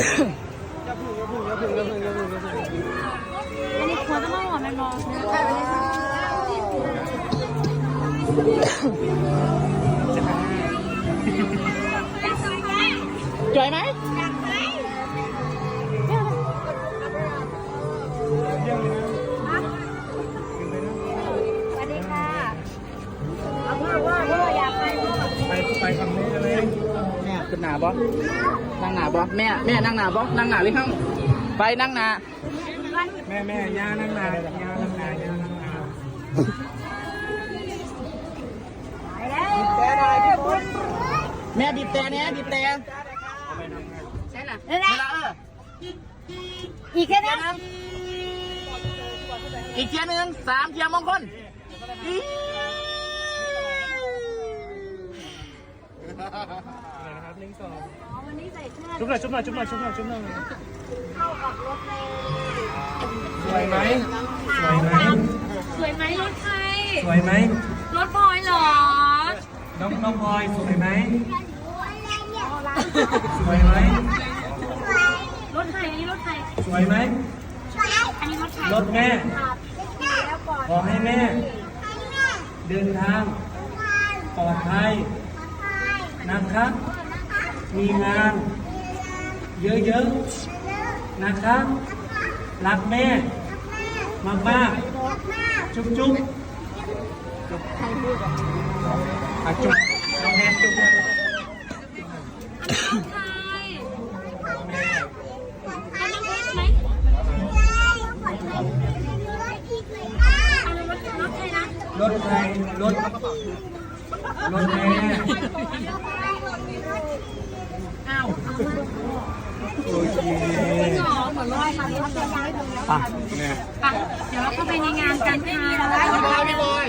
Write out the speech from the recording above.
อาย่าพึ่งอย่าวรแมงมองะจอยไหม ขึ้นหนาบ่นั่งหนาบ่แม่แม่นั่งหนาบ่นั่งหนาหรือข้างไปนั่งหนาแม่แม่ย่านั่งนาย่านั่งนาย่านั่งนาไปแล้วบุญแม่บีบแต่เนี่ยบีบแต่นี่แหละเวลาเอออีกแค่นั้นอีกเทียหนึ่งสามเทียมงคลอี๋ นะครับหนึ่ง สองอ๋อวันนี้ใส่เสื้อชุบหน่อยชุบหน่อยชุบหน่อยชุบหน่อยชุบหน่อยเข้ากับรถเลยสวยไหมสวยไหมสวยไหมรถใครสวยไหมรถพลอยเหรอน้องน้องพลอยสวยไหมสวยไหมรถใครนี่รถใครสวยไหมอันนี้รถใครรถแม่แล้วก่อนขอให้แม่ เดินทางปลอดภัยนะครับ มีงานเยอะๆ นะครับ รักแม่ มากๆ จุ๊บจุ๊บจุ๊บอะจุ๊บน้องแนนจุ๊บรถใครอันนี้รถไหมอันนี้รถรถ ใครนะรถใครรถรถแม่อ้าวโอเคหรอเหมือนรถใครป่ะแม่อะเดี๋ยวเราเข้าไปในงานกันค่ะ พี่บอยพี่บอย